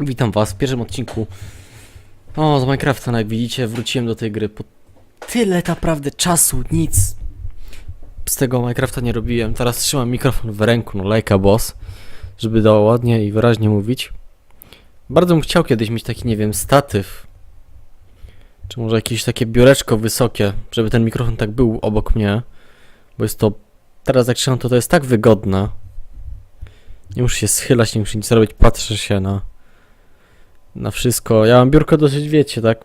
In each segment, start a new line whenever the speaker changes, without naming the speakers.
Witam was w pierwszym odcinku O, z Minecrafta, no jak widzicie, wróciłem do tej gry po tyle naprawdę czasu, nic z tego Minecrafta nie robiłem. Teraz trzymam mikrofon w ręku, no lajka boss, żeby dało ładnie i wyraźnie mówić. Bardzo bym chciał kiedyś mieć taki, nie wiem, statyw, czy może jakieś takie biureczko wysokie, żeby ten mikrofon tak był obok mnie, bo jest to, teraz jak trzymam to, to jest tak wygodne. Nie muszę się schylać, nie muszę nic robić, patrzę się na na wszystko. Ja mam biurko dosyć, wiecie, tak?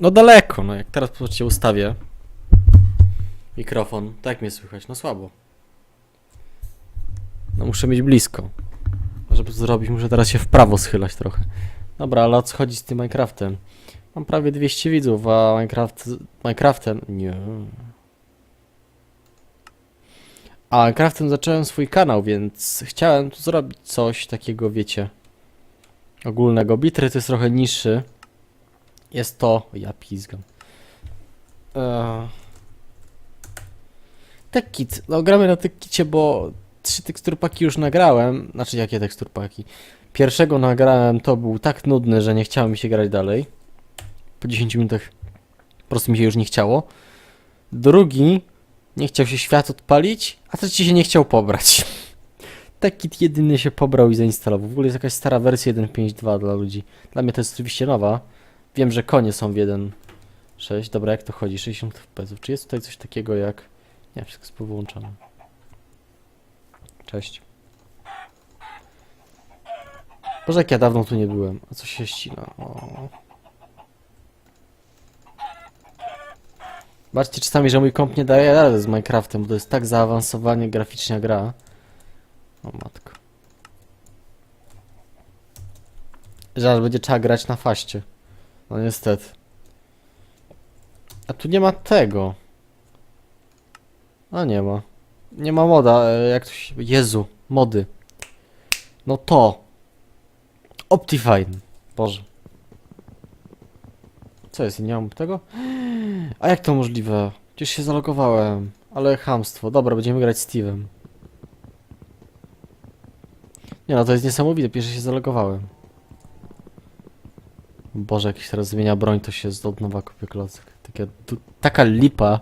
No daleko, no jak teraz zobaczcie ustawię mikrofon, tak mnie słychać, no słabo. No muszę mieć blisko. Żeby to zrobić, muszę teraz się w prawo schylać trochę. Dobra, ale o co chodzi z tym Minecraftem? Mam prawie 200 widzów, a Minecraft... Minecraftem... Nie. A Minecraftem zacząłem swój kanał, więc chciałem tu zrobić coś takiego, wiecie ogólnego. Bitry to jest trochę niższy. Jest to... Ja pizgam. Eee... Tekkit. No gramy na tekkicie, bo trzy teksturpaki już nagrałem. Znaczy jakie teksturpaki? Pierwszego nagrałem, to był tak nudny, że nie chciało mi się grać dalej. Po 10 minutach po prostu mi się już nie chciało. Drugi nie chciał się świat odpalić, a trzeci się nie chciał pobrać. Tekit jedyny się pobrał i zainstalował. W ogóle jest jakaś stara wersja 1.5.2 dla ludzi. Dla mnie to jest oczywiście nowa. Wiem, że konie są w 1.6. Dobra, jak to chodzi? 60 fps. Czy jest tutaj coś takiego jak... Nie, wszystko jest powyłączone. Cześć. Boże, jak ja dawno tu nie byłem. A co się ścina? O. Zobaczcie czasami, że mój komp nie daje rady z Minecraftem, bo to jest tak zaawansowanie graficznie gra. O matko. Zaraz będzie trzeba grać na faście. No niestety. A tu nie ma tego. A nie ma. Nie ma moda, e, jak to się... Jezu, mody. No to. Optifine. Boże. Co jest? Nie mam tego? A jak to możliwe? Przecież się zalogowałem. Ale chamstwo. Dobra, będziemy grać Steve'em. Nie no, to jest niesamowite, pierwszy się zalogowałem. Boże, jakiś teraz zmienia broń, to się od nowa kupię klocek. Takie, tu, taka lipa.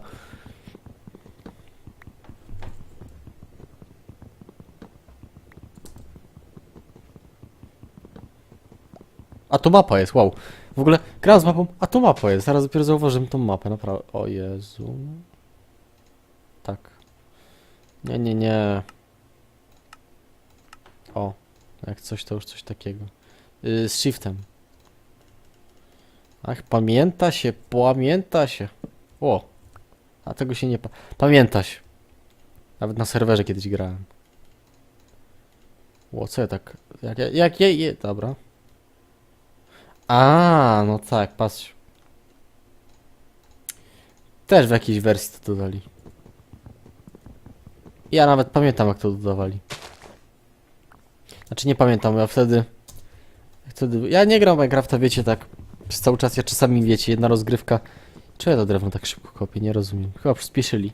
A tu mapa jest, wow. W ogóle gram z mapą, a tu mapa jest. Zaraz dopiero zauważyłem tą mapę, naprawdę. O Jezu. Tak. Nie, nie, nie. Jak coś to już coś takiego. Yy, z shiftem. Ach, pamięta się, pamięta się. O, a tego się nie pa... Pamięta. Nawet na serwerze kiedyś grałem. O, co ja tak... Jak, jak, jak je... Dobra. A, no tak, patrz. Też w jakiejś wersji to dodali. Ja nawet pamiętam jak to dodawali. Znaczy nie pamiętam, ja wtedy... Wtedy... Ja nie gram Minecrafta, wiecie, tak przez cały czas, ja czasami, wiecie, jedna rozgrywka... Czy ja to drewno tak szybko kopię? Nie rozumiem. Chyba przyspieszyli.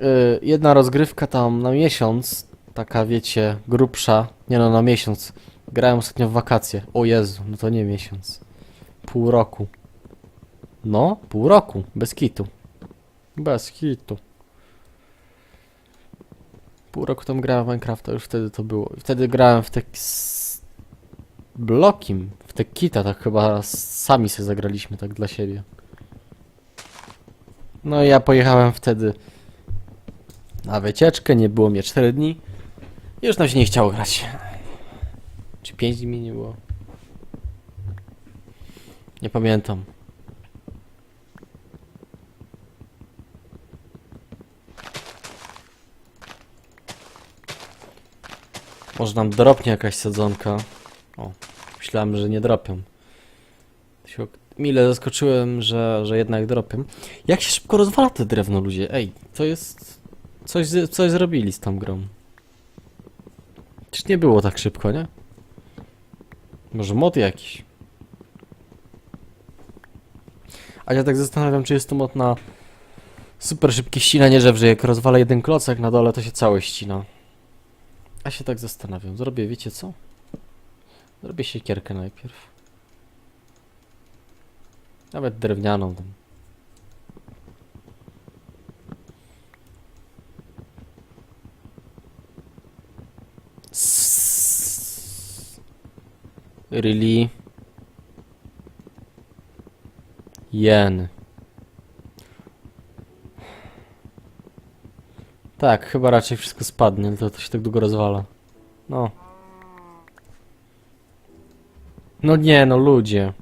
Yy, jedna rozgrywka tam na miesiąc, taka, wiecie, grubsza. Nie no, na miesiąc. Grałem ostatnio w wakacje. O Jezu, no to nie miesiąc. Pół roku. No, pół roku. Bez kitu. Bez kitu. Pół roku grałem w Minecrafta, już wtedy to było. Wtedy grałem w te... s- Blokim. W te kita, tak chyba sami sobie zagraliśmy, tak dla siebie. No i ja pojechałem wtedy na wycieczkę, nie było mnie 4 dni. Już nam się nie chciało grać. Czy 5 dni mi nie było? Nie pamiętam. Może nam dropnie jakaś sadzonka. O, myślałem, że nie dropią. Mile zaskoczyłem, że, że jednak dropią. Jak się szybko rozwala te drewno, ludzie? Ej, to jest... Coś, coś zrobili z tą grą. Czyż nie było tak szybko, nie? Może mod jakiś? A ja tak zastanawiam, czy jest to mod na super szybkie ścinanie drzew, że jak rozwala jeden klocek na dole, to się cały ścina. A się tak zastanawiam. Zrobię, wiecie co? Zrobię siekierkę najpierw. Nawet drewnianą tam. Really? Jen. Tak, chyba raczej wszystko spadnie, to, to się tak długo rozwala. No. No nie, no ludzie.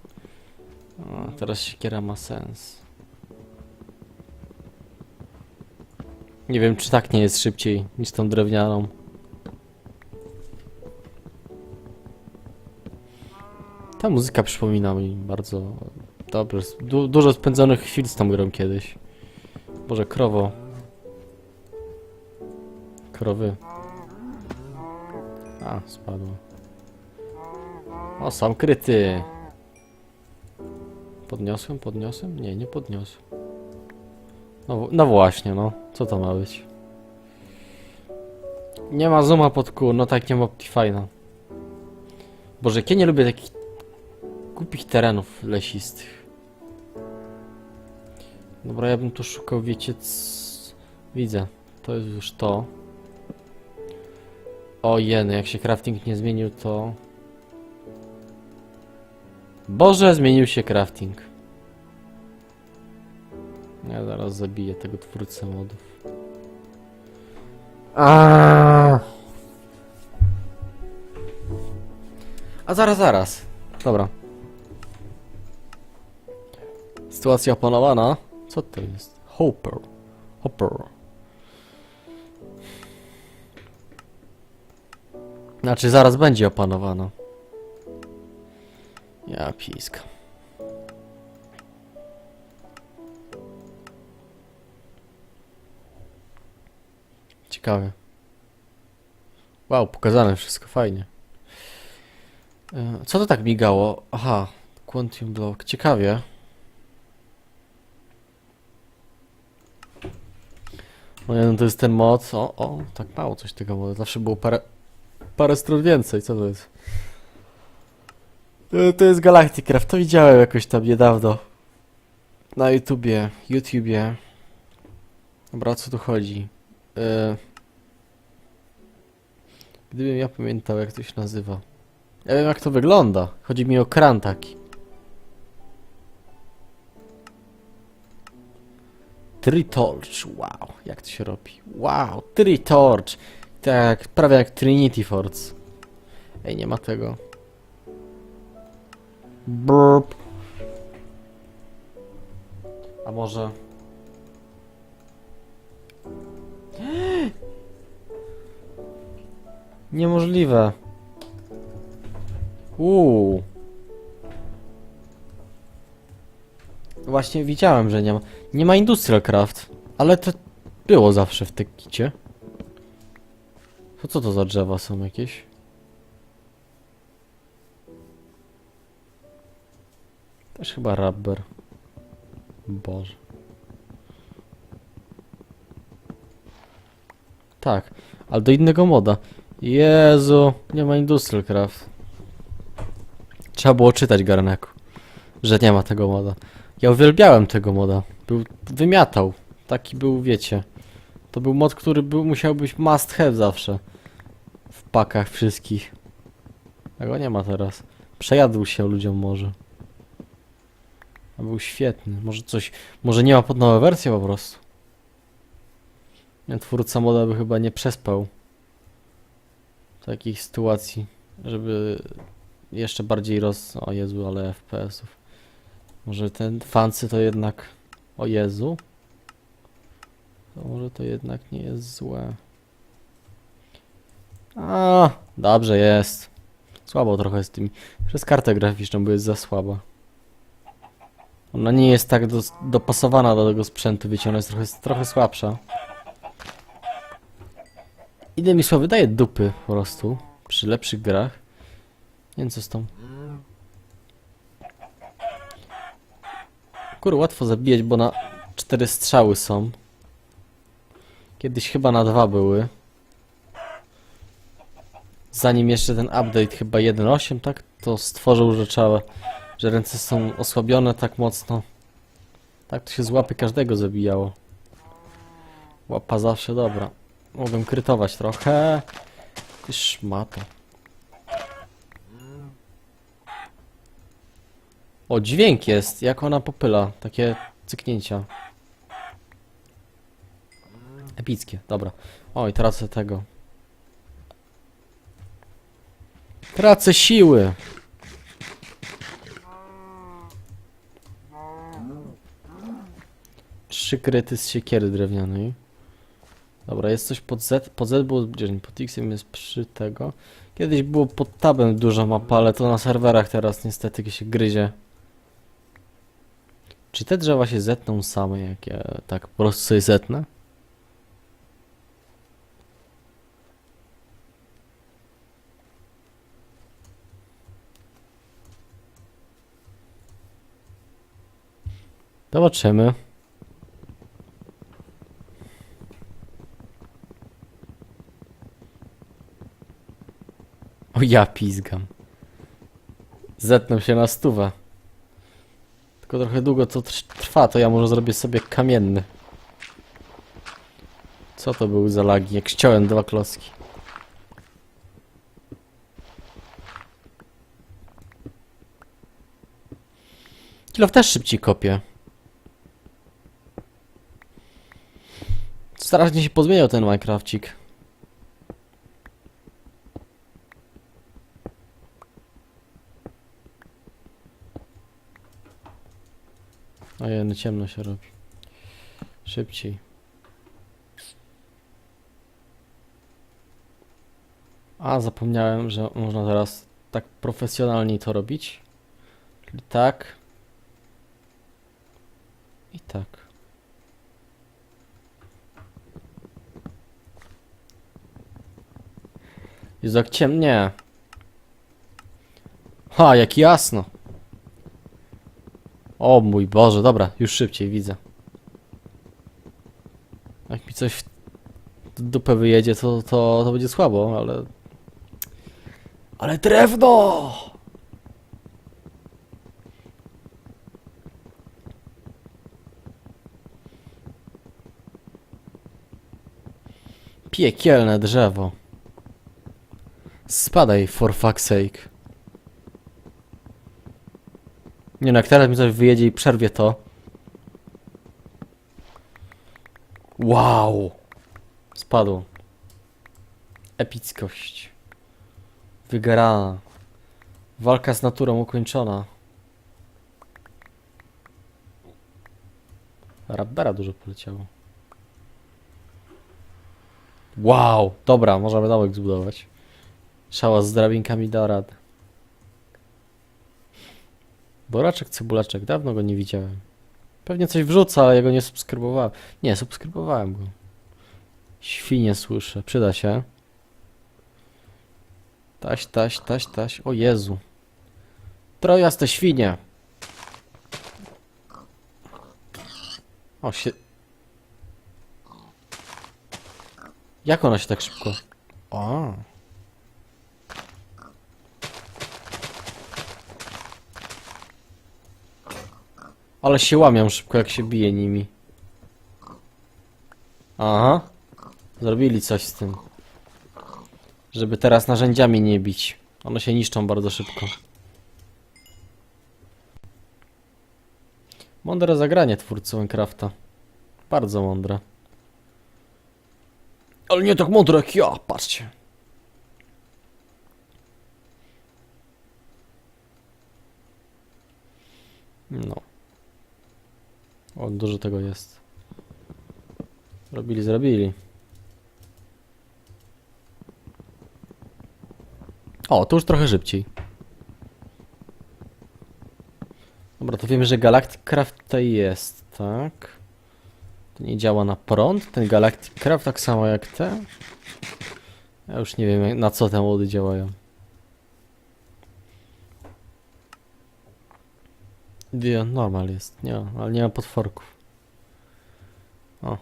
O, teraz siekiera ma sens. Nie wiem, czy tak nie jest szybciej niż tą drewnianą. Ta muzyka przypomina mi bardzo dobrze. Du dużo spędzonych chwil z tą grą kiedyś. Boże, krowo. Krowy. A, spadło. O, sam kryty. Podniosłem, podniosłem? Nie, nie podniosłem. No, no właśnie, no. Co to ma być? Nie ma zooma pod kół, no tak nie ma Optifine'a. Boże, ja nie lubię takich głupich terenów lesistych. Dobra, ja bym tu szukał, wiecie, c... Widzę, to jest już to. O jeny, jak się crafting nie zmienił, to... Boże, zmienił się crafting. Ja zaraz zabiję tego twórcę modów. Aaaa! A zaraz, zaraz. Dobra. Sytuacja opanowana. Co to jest? Hopper. Hopper. Znaczy zaraz będzie opanowana. Ja pisk. Ciekawe. Wow, pokazane wszystko fajnie. E, Co to tak migało? Aha, Quantum Block. Ciekawie. No no to jest ten mod. O, o, tak mało coś tego modu. Zawsze było parę, parę stron więcej. Co to jest? To jest Galacticraft. To widziałem jakoś tam niedawno. Na YouTubie. YouTubie. Dobra, o co tu chodzi? E, Gdybym ja pamiętał, jak to się nazywa. Ja wiem, jak to wygląda. Chodzi mi o kran taki. Tritorch, wow, jak to się robi? Wow, Tritorch! Tak, prawie jak Trinity Force. Ej, nie ma tego. Burp. A może... Niemożliwe. Uuu. Właśnie widziałem, że nie ma. Nie ma Industrial Craft, ale to było zawsze w tej kicie. To co to za drzewa są jakieś? Też chyba rubber. Boże. Tak, ale do innego moda. Jezu, nie ma Industrial Craft. Trzeba było czytać Garneku, że nie ma tego moda. Ja uwielbiałem tego moda. Był, wymiatał. Taki był, wiecie. To był mod, który był, musiał być must have zawsze. Pakach wszystkich. Tego nie ma teraz. Przejadł się ludziom może. A był świetny. Może coś, może nie ma pod nowe wersje po prostu. Twórca moda by chyba nie przespał takich sytuacji, żeby jeszcze bardziej roz... O Jezu, ale FPS-ów. Może ten fancy to jednak... O Jezu. To może to jednak nie jest złe. A, dobrze jest. Słabo trochę z tym. Przez kartę graficzną, bo jest za słaba. Ona nie jest tak dos- dopasowana do tego sprzętu, wiecie, ona jest trochę, trochę słabsza. Innymi słowy, daje dupy po prostu przy lepszych grach. Nie wiem co z tą. Kur, łatwo zabijać, bo na cztery strzały są. Kiedyś chyba na dwa były. Zanim jeszcze ten update chyba 1.8, tak? To stworzył, że trzeba, że ręce są osłabione tak mocno. Tak to się z łapy każdego zabijało. Łapa zawsze dobra. Mogłem krytować trochę. Ty szmato. O, dźwięk jest, jak ona popyla. Takie cyknięcia. Epickie, dobra. Oj, tracę tego. Tracę siły. Trzy kryty z siekiery drewnianej. Dobra, jest coś pod Z. Pod Z było zbliżenie, pod X jest przy tego. Kiedyś było pod tabem duża mapa, ale to na serwerach teraz niestety się gryzie. Czy te drzewa się zetną same, jak ja tak po prostu sobie zetnę? Zobaczymy. O ja pizgam. Zetnę się na stówę. Tylko trochę długo to tr- trwa, to ja może zrobię sobie kamienny. Co to był za lagi? Jak ściąłem dwa klocki. Kilof też szybciej kopie. Strasznie się pozmieniał ten Minecrafcik. Ojej, no ciemno się robi. Szybciej. A, zapomniałem, że można teraz tak profesjonalnie to robić. Czyli tak. I tak. Jezu, jak ciemnie. Ha, jak jasno. O mój Boże, dobra, już szybciej widzę. Jak mi coś w dupę wyjedzie, to, to, to będzie słabo, ale... Ale drewno! Piekielne drzewo. Spadaj, for fuck's sake. Nie no, jak teraz mi coś wyjedzie i przerwie to. Wow! Spadło. Epickość. Wygrana. Walka z naturą ukończona. Rabbera dużo poleciało. Wow! Dobra, możemy domek zbudować. Szała z drabinkami da radę. Boraczek, cebulaczek, dawno go nie widziałem. Pewnie coś wrzuca, ale ja go nie subskrybowałem. Nie, subskrybowałem go. Świnie słyszę, przyda się. Taś, taś, taś, taś. O Jezu. Trojaste świnie. O się... Jak ona się tak szybko... O. Ale się łamią szybko, jak się bije nimi. Aha. Zrobili coś z tym. Żeby teraz narzędziami nie bić. One się niszczą bardzo szybko. Mądre zagranie twórcy Minecrafta. Bardzo mądre. Ale nie tak mądre jak ja, patrzcie. No. O, dużo tego jest. Robili, zrobili. O, to już trochę szybciej. Dobra, to wiemy, że Galactic Craft tutaj jest, tak? To nie działa na prąd, ten Galactic Craft tak samo jak te. Ja już nie wiem na co te mody działają. Wie, normal jest, nie, ma, ale nie ma potworków. O.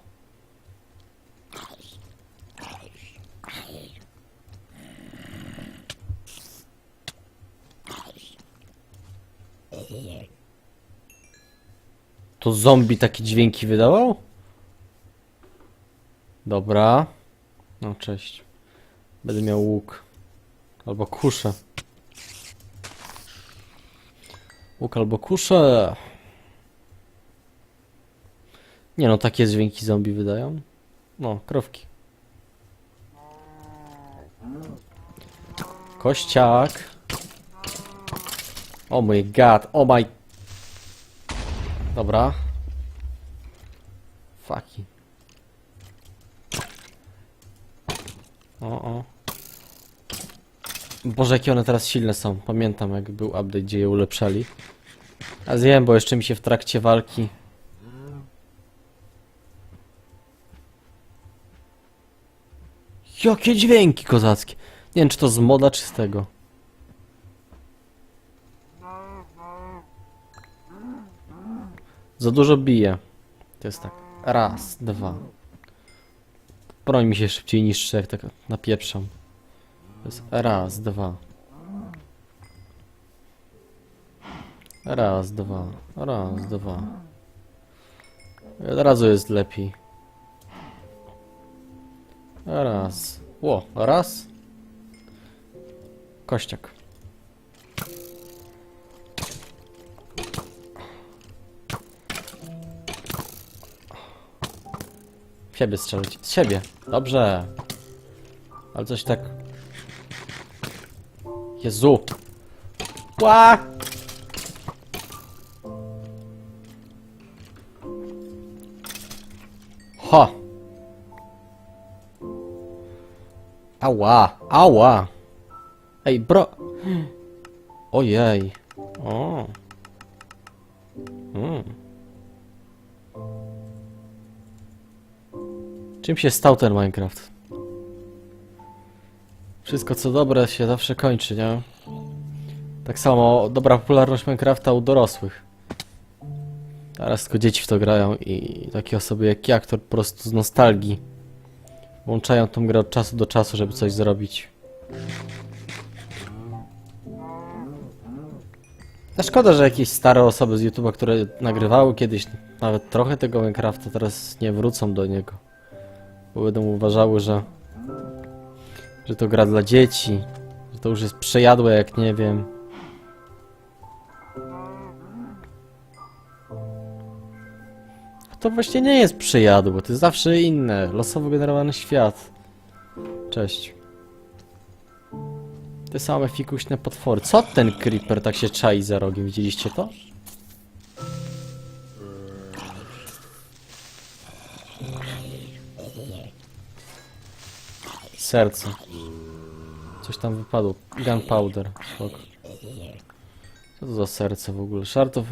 To zombie takie dźwięki wydawał? Dobra. No cześć. Będę miał łuk. Albo kuszę. Łuk albo kuszę. Nie no, takie dźwięki zombie wydają. No, krowki. Kościak. Oh my god, oh my... Dobra. Faki. O, o. Boże, jakie one teraz silne są. Pamiętam, jak był update, gdzie je ulepszali. A zjem, bo jeszcze mi się w trakcie walki... Jakie dźwięki kozackie. Nie wiem, czy to z moda, czy z tego. Za dużo bije. To jest tak. Raz, dwa. Broń mi się szybciej niszczy, jak tak napieprzam. To jest raz, dwa. Raz, dwa. Raz, dwa. Od razu jest lepiej. Raz. Ło, raz. Kościak. Siebie strzelać. Z siebie. Dobrze. Ale coś tak... Jezu. Ła! Ha! Ała, ała! Ej, bro... Ojej. O. Mm. Czym się stał ten Minecraft? Wszystko co dobre się zawsze kończy, nie? Tak samo dobra popularność Minecrafta u dorosłych. Teraz tylko dzieci w to grają i takie osoby jak ja, które po prostu z nostalgii włączają tą grę od czasu do czasu, żeby coś zrobić. No szkoda, że jakieś stare osoby z YouTube'a, które nagrywały kiedyś nawet trochę tego Minecrafta, teraz nie wrócą do niego. Bo będą uważały, że że to gra dla dzieci, że to już jest przejadłe jak nie wiem. To właśnie nie jest przejadłe, to jest zawsze inne, losowo generowany świat. Cześć. Te same fikuśne potwory. Co ten creeper tak się czai za rogiem? Widzieliście to? Serce. Coś tam wypadło. Gunpowder. Spoko. Co to za serce w ogóle? Szartow...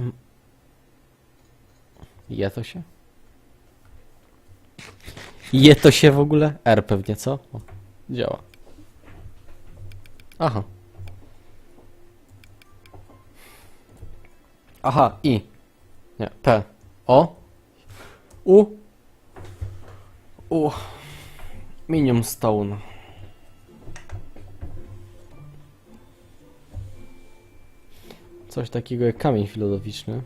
Je to się? Je to się w ogóle? R pewnie, co? O, działa. Aha. Aha, I. Nie, P. O. U. U. Minium Stone. Coś takiego jak kamień filozoficzny.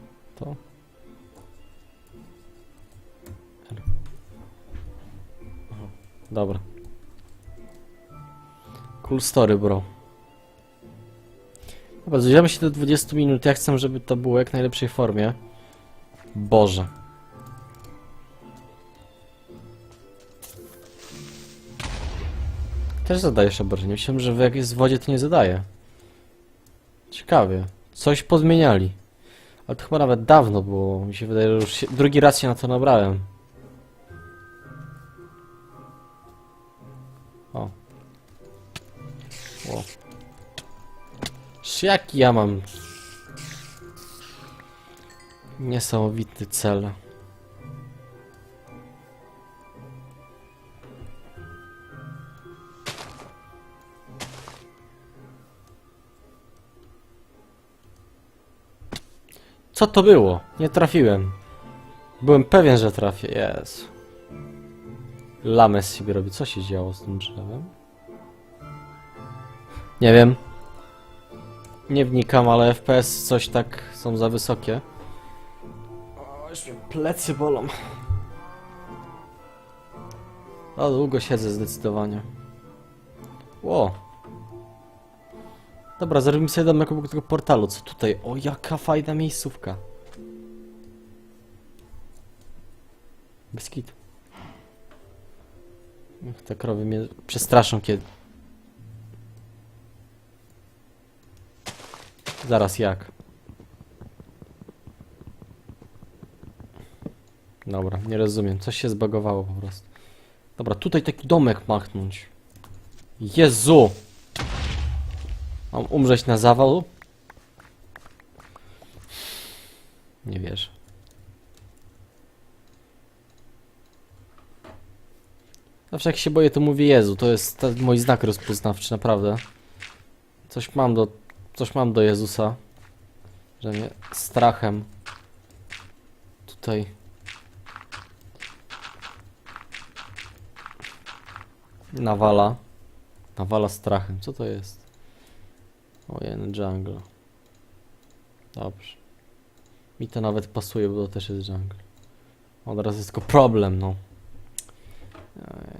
Dobra. Cool story, bro. Dobra, zbliżamy się do 20 minut. Ja chcę, żeby to było jak najlepszej formie. Boże. Też zadajesz obrażenie. Myślałem, że w wodzie, to nie zadaje. Ciekawie. Coś pozmieniali. Ale to chyba nawet dawno było. Mi się wydaje, że już się, drugi raz się na to nabrałem. O. Jaki ja mam niesamowity cel. Co to było? Nie trafiłem. Byłem pewien, że trafię. Jest. Lames sobie robi. Co się działo z tym drzewem? Nie wiem. Nie wnikam, ale FPS coś tak są za wysokie. O, już mnie plecy bolą. O, długo siedzę zdecydowanie. Ło. Dobra, zrobimy sobie domek obok tego portalu. Co tutaj? O, jaka fajna miejscówka. Bez kitu. Ach, Te krowy mnie przestraszą kiedy. Zaraz jak? Dobra, nie rozumiem. Coś się zbagowało po prostu. Dobra, tutaj taki domek machnąć. Jezu! Mam umrzeć na zawał? Nie wierzę. Zawsze jak się boję, to mówię Jezu. To jest mój znak rozpoznawczy, naprawdę. Coś mam do, coś mam do Jezusa. Że mnie strachem tutaj nawala. Nawala strachem. Co to jest? Ojej, jungle. Dobrze. Mi to nawet pasuje, bo to też jest jungle. Od razu jest tylko problem, no.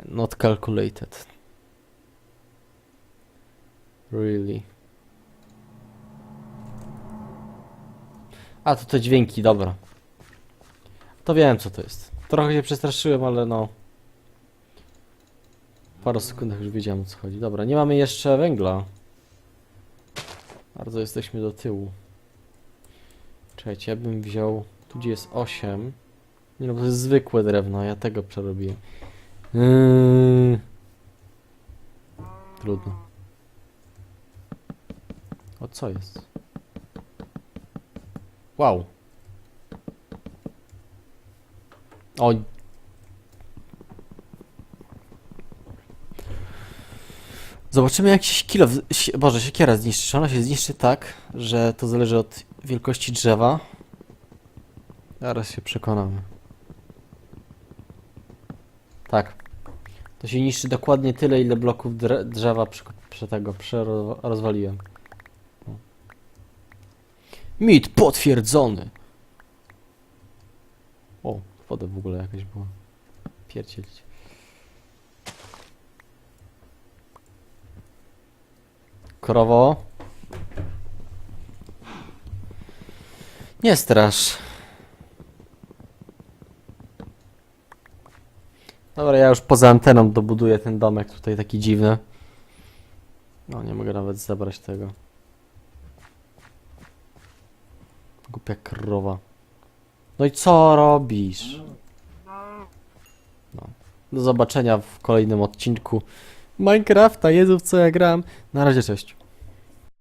Not calculated. Really. A, to te dźwięki, dobra. To wiem, co to jest. Trochę się przestraszyłem, ale no. W paru sekundach już wiedziałem, o co chodzi. Dobra, nie mamy jeszcze węgla. Bardzo jesteśmy do tyłu. Czekajcie, ja bym wziął... Tu gdzie jest 8. Nie no, bo to jest zwykłe drewno, ja tego przerobiłem. Yy... Trudno. O, co jest? Wow. Oj. Zobaczymy jak się kilo, boże, siekiera zniszczy. Czy ona się zniszczy tak, że to zależy od wielkości drzewa? Zaraz się przekonamy. Tak. To się niszczy dokładnie tyle, ile bloków drzewa przy, przy tego przero- rozwaliłem. O. Mit potwierdzony! O, woda w ogóle jakaś była. Pierdzielić. Krowo. Nie strasz. Dobra, ja już poza anteną dobuduję ten domek tutaj taki dziwny. No, nie mogę nawet zabrać tego. Głupia krowa. No i co robisz? No. Do zobaczenia w kolejnym odcinku Minecrafta. Jezu, w co ja gram. Na razie, cześć.